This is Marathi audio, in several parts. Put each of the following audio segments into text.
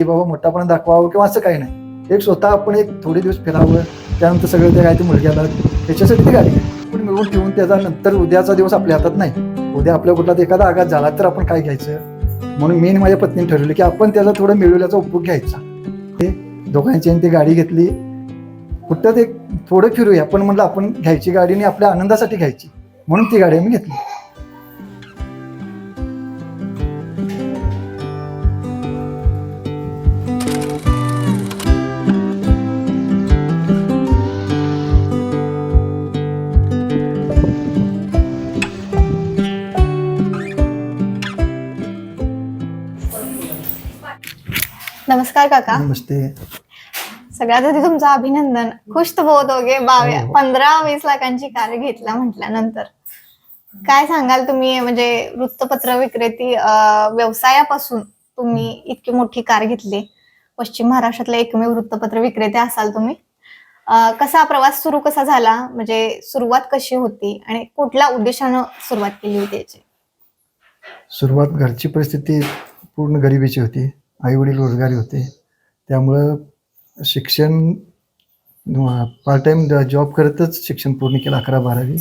की बाबा मोठापणा दाखवावं किंवा असं काही नाही. एक स्वतः आपण एक थोडे दिवस फिरावं त्यानंतर सगळं ते काय ते मुलग्याला त्याच्यासाठी ती गाडी पण मिळवून ठेवून त्याचा नंतर उद्याचा दिवस आपल्या हातात नाही. उद्या आपल्या कुठला एखादा आघात झाला तर आपण काय घ्यायचं? म्हणून मी माझ्या पत्नीने ठरवलं की आपण त्याला थोडं मिळवल्याचा उपयोग घ्यायचा. ते दोघांची आणि ती गाडी घेतली. कुठं ते थोडं फिरूया पण म्हटलं आपण घ्यायची गाडी आणि आपल्या आनंदासाठी घ्यायची. म्हणून ती गाडी आम्ही घेतली. नमस्कार काका. नमस्ते. सगळ्यात आधी तुमचं अभिनंदन. खुश तर बहुत हो गे बावे हो. पंधरा वीस लाखांची कार घेतला म्हटल्यानंतर. काय सांगाल तुम्ही? म्हणजे वृत्तपत्र विक्रेती व्यवसायापासून तुम्ही इतकी मोठी कार घेतली. पश्चिम महाराष्ट्रातले एकमेव वृत्तपत्र विक्रेते असाल तुम्ही. कसा प्रवास सुरू कसा झाला? म्हणजे सुरुवात कशी होती? आणि कुठल्या उद्देशानं सुरुवात केली होती याची? सुरुवात घरची परिस्थिती पूर्ण गरिबीची होती. आईवडील रोजगारी होते. त्यामुळं शिक्षण पार्ट टाईम जॉब करतच शिक्षण पूर्ण केलं अकरा बारावी.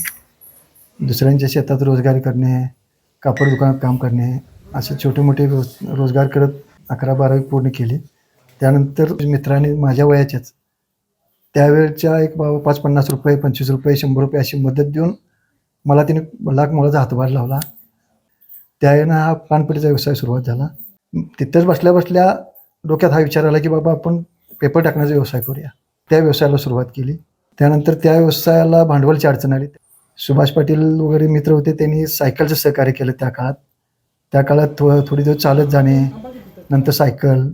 दुसऱ्यांच्या शेतात रोजगार करणे कापड दुकानात काम करणे असे छोटे मोठे रोज रोजगार करत अकरा बारावी पूर्ण केली. त्यानंतर मित्राने माझ्या वयाच्याच त्यावेळच्या एक बाबा पाच पन्नास रुपये पंचवीस रुपये शंभर रुपये अशी मदत देऊन मला तिने लाख मुळाचा हातभार लावला. त्यावेळेनं हा पानपट्टीचा व्यवसाय सुरुवात झाला. तिथंच बसल्या बसल्या डोक्यात हा विचार आला की बाबा आपण पेपर टाकण्याचा व्यवसाय करूया. त्या व्यवसायाला सुरुवात केली. त्यानंतर त्या व्यवसायाला भांडवलची अडचण आली. सुभाष पाटील वगैरे मित्र होते त्यांनी सायकलचं सहकार्य केलं त्या काळात. त्या काळात थो थोडी दिवस चालत जाणे नंतर सायकल.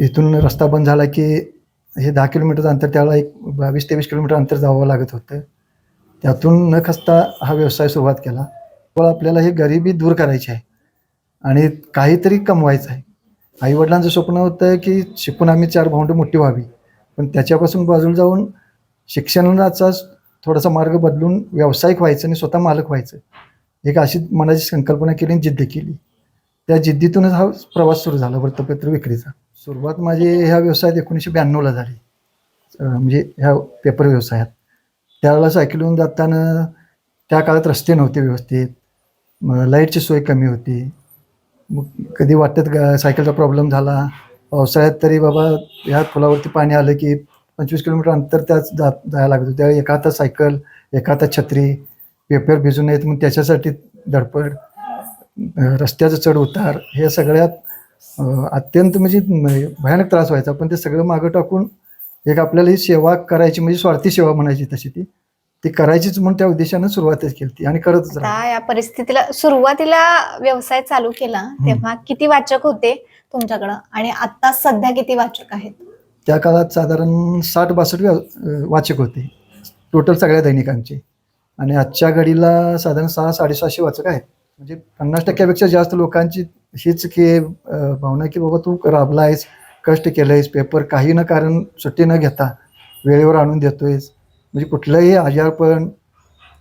इथून रस्ता बंद झाला की हे दहा किलोमीटरचं अंतर त्याला एक बावीस तेवीस किलोमीटर अंतर जावं लागत होतं. त्यातून न खसता हा व्यवसाय सुरुवात केला. पण आपल्याला ही गरिबी दूर करायची आहे. आणि काहीतरी कमवायचं आहे. आईवडिलांचं स्वप्न होतं की शिकून आम्ही चार भावंडं मोठी व्हावी. पण त्याच्यापासून बाजूला जाऊन शिक्षणाचा थोडासा मार्ग बदलून व्यावसायिक व्हायचं आणि स्वतः मालक व्हायचं. एक अशी मनाची संकल्पना केली आणि जिद्द केली. त्या जिद्दीतूनच हा प्रवास सुरू झाला वृत्तपत्र विक्रीचा. सुरुवात माझी ह्या व्यवसायात एकोणीसशे ब्याण्णवला झाली. म्हणजे ह्या पेपर व्यवसायात. त्यावेळेला सायकलून जाताना त्या काळात रस्ते नव्हते व्यवस्थित. मग लाईटची सोय कमी होती. मग कधी वाटत गा सायकलचा प्रॉब्लेम झाला? पावसाळ्यात तरी बाबा ह्या पुलावरती पाणी आलं की पंचवीस किलोमीटर अंतर त्याच जात जायला लागत होतं. त्यावेळी एका हातात सायकल एका हातात छत्री पेपर भिजून येत. मग त्याच्यासाठी धडपड रस्त्याचं चढ उतार हे सगळ्यात अत्यंत म्हणजे भयानक त्रास व्हायचा. पण ते सगळं मागं टाकून एक आपल्याला ही सेवा करायची म्हणजे स्वार्थी सेवा म्हणायची तशी ती. ती करायचीच म्हणून त्या उद्देशानं सुरुवातच केली ती आणि करतच. आता या परिस्थितीला सुरुवातीला व्यवसाय चालू केला तेव्हा किती वाचक होते तुमच्याकडं? आणि आता सध्या किती वाचक आहेत? त्या काळात साधारण साठ बासष्ट व्या- वाचक होते. टोटल सगळ्या दैनिकांचे. आणि आजच्या घडीला साधारण सहा साडेसहाशे वाचक आहेत. म्हणजे पन्नास टक्क्यापेक्षा जास्त लोकांची हीच की अं, भावना की बाबा तू राबला आहेस कष्ट केलं आहेस पेपर काही न कारण सुट्टी न घेता वेळेवर आणून देतोयस. म्हणजे कुठलंही आजारपण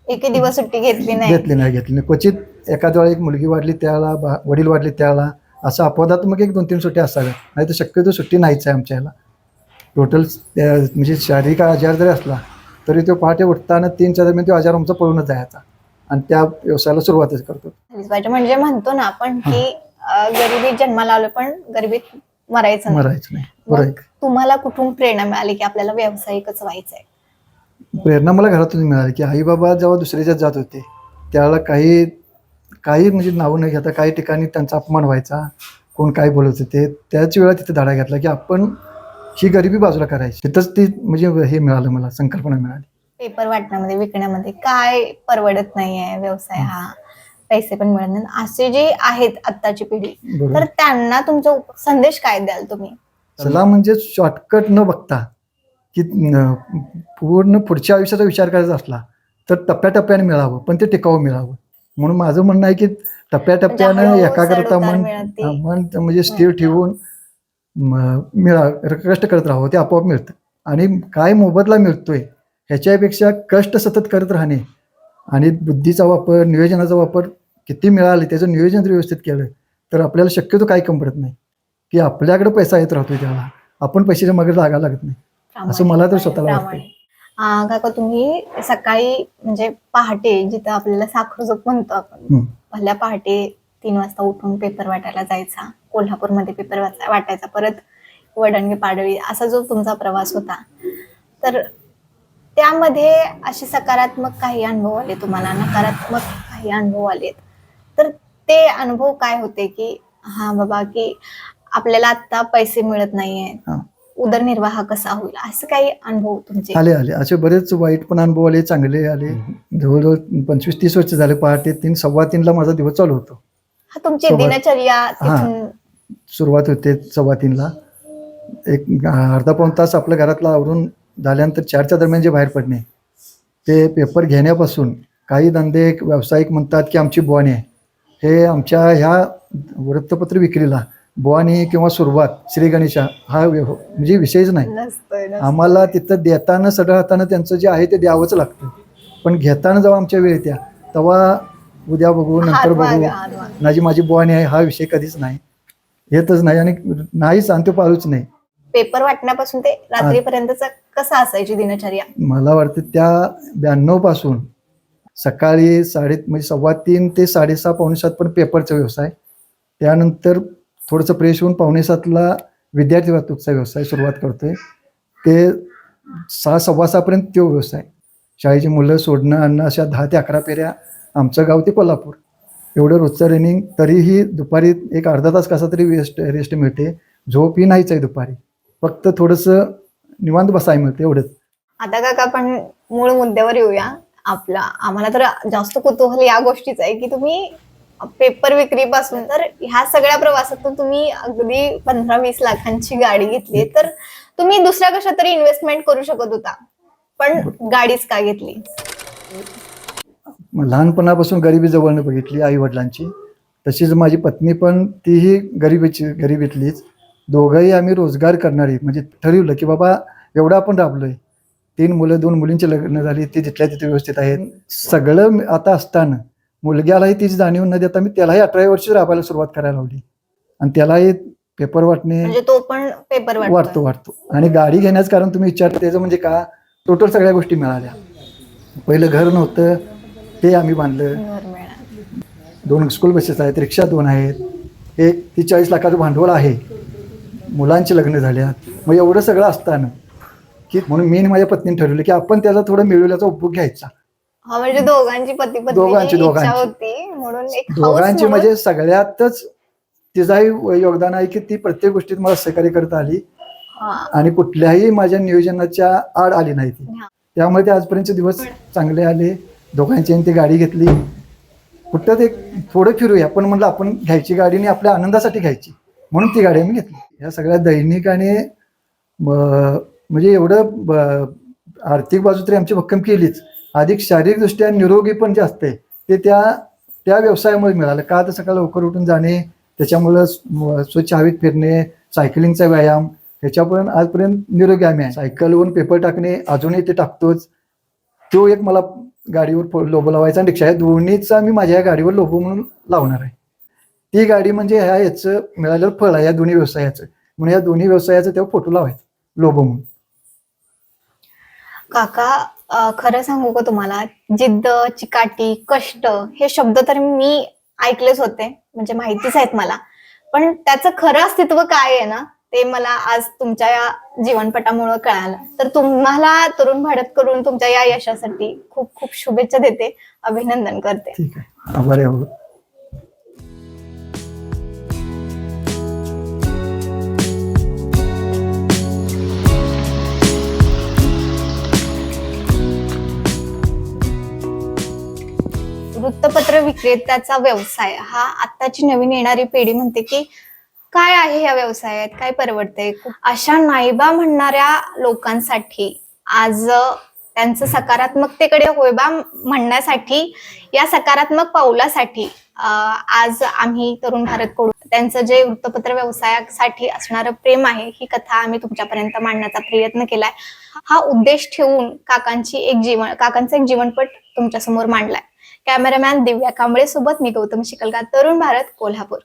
एकही दिवस सुट्टी घेतली नाही. घेतली नाही घेतली नाही. क्वचित एखाद्या वेळा एक मुलगी वाढली त्याला बा वडील वाढले त्याला असं अपवादात मग एक दोन तीन सुट्टी असाव्या नाही तर शक्यतो सुट्टी नाहीच आहे आमच्या याला टोटल म्हणजे शारीरिक आजार जरी असला तरी तो पहाटे उठताना तीनच्या दरम्यान तो आजार आमचा पळूनच जायचा आणि त्या व्यवसायाला सुरुवातच करतो. झालीच पाहिजे म्हणजे म्हणतो ना आपण की अं, गरिबीत जन्माला आलो पण गरिबीत मरायचं नाही. मरायचं नाही. आहे. तुम्हाला कुठून प्रेरणा मिळाली की आपल्याला व्यावसायिकच व्हायचंय? प्रेरणा मला घरातून मिळाली की आई बाबा जेव्हा दुसऱ्याच्यात जात होते त्यावेळेला काही काही म्हणजे नावं न घेता काही ठिकाणी त्यांचा अपमान व्हायचा कोण काय बोलत होते त्याच वेळा तिथे धडा घेतला की आपण ही गरिबी बाजूला करायची. तिथंच ती म्हणजे हे मिळालं मला संकल्पना मिळाली. पेपर वाटण्यामध्ये विकण्यामध्ये काय परवडत नाहीये व्यवसाय हा. पैसे पण मिळत नाही असे जे आहेत आत्ताची पिढी बरोबर. तर त्यांना तुमचा उप- संदेश काय द्याल तुम्ही? सल्ला म्हणजे शॉर्टकट न बघता की पूर्ण पुढच्या आयुष्याचा विचार करायचा असला तर टप्प्याटप्प्याने मिळावं पण ते टिकावं मिळावं. म्हणून माझं म्हणणं आहे की टप्प्याटप्प्यानं म्हणजे हळूहळू एकाग्रता मन मन म्हणजे स्थिर ठेवून मिळा कष्ट करत राहावं ते आपोआप मिळतं. आणि काय मोबदला मिळतोय ह्याच्यापेक्षा कष्ट सतत करत राहणे आणि बुद्धीचा वापर नियोजनाचा वापर किती मिळाले त्याचं नियोजन जर व्यवस्थित केलं तर आपल्याला शक्यतो काही कमी पडत नाही. की आपल्याकडे पैसा येत राहतो त्याला आपण पैशाच्या मागे लागायला लागत नाही. असं मला तर स्वतःला काका तुम्ही सकाळी म्हणजे पहाटे जिथं आपल्याला साखर झोप म्हणतो आपण. पहिल्या पहाटे तीन वाजता उठून पेपर वाटायला जायचा कोल्हापूरमध्ये पेपर वाटायचा परत वडणगे पाडळी असा जो तुमचा प्रवास होता तर त्यामध्ये असे सकारात्मक काही अनुभव आले तुम्हाला नकारात्मक काही अनुभव आलेत तर ते अनुभव काय होते की हा बाबा की आपल्याला आता पैसे मिळत नाहीये. उदरनिर्वाह कसा होईल? असं काही अनुभव तुमचे? आले आले. असे बरेच वाईट पण अनुभव आले चांगले आले. जवळजवळ पंचवीस तीस वर्ष झाले पहाटे तीन सव्वा तीनला माझा दिवस चालू होतो. हा तुमची दिनचर्या हा. तिथून सुरुवात होते सव्वा तीनला. एक अर्धा पाऊण तास आपल्या घरातला आवरून झाल्यानंतर चारच्या दरम्यान जे बाहेर पडणे ते पेपर घेण्यापासून काही धंदे व्यावसायिक म्हणतात की आमची बुवाणी आहे. हे आमच्या ह्या वृत्तपत्र विक्रीला बुवाणी किंवा सुरुवात श्री गणेशा हा व्यव- म्हणजे विषयच नाही. आम्हाला तिथं देताना सडळ हातानं त्यांचं जे आहे ते द्यावंच लागतं. पण घेताना जेव्हा आमच्या वेळ येत्या तेव्हा उद्या बघू नंतर बघू. माझी माझी बुवाणी आहे हा विषय कधीच नाही. येतच नाही आणि नाहीच आणि तो पाळूच नाही. पेपर वाटण्यापासून ते रात्रीपर्यंतच कसं असायची दिनचर्या? मला वाटतं त्या ब्याण्णवपासून सकाळी साडे म्हणजे सव्वा तीन ते साडेसहा पावणे सात पण पेपरचा व्यवसाय. त्यानंतर थोडंसं फ्रेश होऊन पावणे सातला विद्यार्थी वाहतूकचा व्यवसाय सुरुवात करतोय. ते सहा सव्वा सहापर्यंत तो व्यवसाय. शाळेची मुलं सोडणं आणणं अशा दहा ते अकरा पेऱ्या आमचं गाव ते कोल्हापूर. एवढं रोजचं रनिंग तरीही दुपारी एक अर्धा तास कसा तरी वेस्ट रेस्ट मिळते. झोप ही नाहीच आहे दुपारी. फक्त थोडंसं निवांत बसाय मिळते एवढंच. आता काका आपण मूळ मुद्द्यावर येऊया. आपला आम्हाला तर जास्त कुतूहल या गोष्टीच आहे की तुम्ही पेपर विक्रीपासून तर ह्या सगळ्या प्रवासातून तुम्ही अगदी पंधरा वीस लाखांची गाडी घेतली तर तुम्ही दुसऱ्या कशा तरी इन्व्हेस्टमेंट करू शकत होता. पण गाडीच का घेतली? लहानपणापासून गरिबी जवळनं बघितली आई वडिलांची तशीच माझी पत्नी पण तीही गरिबीची गरिबीतलीच. दोघंही आम्ही रोजगार करणारी म्हणजे ठरवलं की बाबा एवढं आपण राबलोय. तीन मुलं दोन मुलींची लग्न झाली ती तिथल्या तिथे व्यवस्थित आहेत. सगळं आता असताना मुलग्यालाही तीच जाणीव न देता मी त्यालाही अठराव्या वर्षी राबायला सुरुवात करायला लावली. आणि त्यालाही पेपर वाटणे म्हणजे तो पण पेपर वाटतो वाटतो. आणि गाडी घेण्याचं कारण तुम्ही विचारता त्याचं म्हणजे का? टोटल सगळ्या गोष्टी मिळाल्या. पहिलं घर नव्हतं ते आम्ही बांधलं. दोन स्कूल बसेस आहेत रिक्षा दोन आहेत. एक ती चाळीस लाखाचं भांडवल आहे. मुलांची लग्न झाल्यात. मग एवढं सगळं असताना की म्हणून मी आणि माझ्या पत्नीने ठरवलं की आपण त्याचा थोडं मिळवल्याचा उपयोग घ्यायचा. हा म्हणजे दोघांची पती पत्नी दोघांची, इच्छा दोघांची. होती म्हणून एक हौस दोघांची म्हणून- म्हणजे सगळ्यातच तिचाही योगदान आहे की ती प्रत्येक गोष्टीत मला सहकार्य करता आली. हा. आणि कुठल्याही माझ्या नियोजनाच्या आड आली नाही ती. हा. त्यामुळे ते आजपर्यंतचे दिवस चांगले आले. दोघांची आणि ती गाडी घेतली. कुठं ते थोडं फिरूया पण म्हणलं आपण घ्यायची गाडी आणि आपल्या आनंदासाठी घ्यायची. म्हणून ती गाडी आम्ही घेतली. या सगळ्या दैनिक आणि म- म्हणजे एवढं ब- आर्थिक बाजू तरी आमची भक्कम केलीच. अधिक शारीरिकदृष्ट्या निरोगी पण जे असते ते त्या त्या व्यवसायामुळे मिळालं. का तर सकाळी लवकर उठून जाणे त्याच्यामुळं स्वच्छ हवेत फिरणे सायकलिंगचा व्यायाम ह्याच्यापर्यंत आजपर्यंत निरोगी आम्ही आहे. सायकलवरून पेपर टाकणे अजूनही ते टाकतोच. तो एक मला गाडीवर लोबो लावायचा आणि रिक्षा या दोन्हीचा मी माझ्या या गाडीवर लोगो म्हणून लावणार आहे. ती गाडी म्हणजे ह्या याचं मिळालेलं फळ आहे या दोन्ही व्यवसायाचं. म्हणून या दोन्ही व्यवसायाचं तेव्हा फोटो लावायचं लोबो म्हणून. काका खरं सांगू का तुम्हाला? जिद्द चिकाटी कष्ट हे शब्द तर मी ऐकलेच होते. म्हणजे माहितीच आहेत मला. पण त्याचं खरं अस्तित्व काय आहे ना ते मला आज तुमच्या या जीवनपटामुळे कळालं. तर तुम्हाला तरुण भारत करून तुमच्या या यशासाठी खूप खूप शुभेच्छा देते. अभिनंदन करते. ठीक आहे. वृत्तपत्र विक्रेत्याचा व्यवसाय. हा आताची नवीन येणारी पिढी म्हणते की काय आहे या व्यवसायात? काय परवडते अशा नाईबा म्हणणाऱ्या लोकांसाठी आज त्यांचं सकारात्मकतेकडे होयबा म्हणण्यासाठी या सकारात्मक पावलासाठी आज आम्ही तरुण भारत कडून त्यांचं जे वृत्तपत्र व्यवसायासाठी असणारं प्रेम आहे ही कथा आम्ही तुमच्यापर्यंत मांडण्याचा प्रयत्न केलाय. हा उद्देश ठेवून काकांची एक जीवन काकांचा एक जीवनपट तुमच्यासमोर मांडलाय. कॅमेरामॅन दिव्या कांबळे सोबत मी गौतम शिकलगा तरुण भारत कोल्हापूर.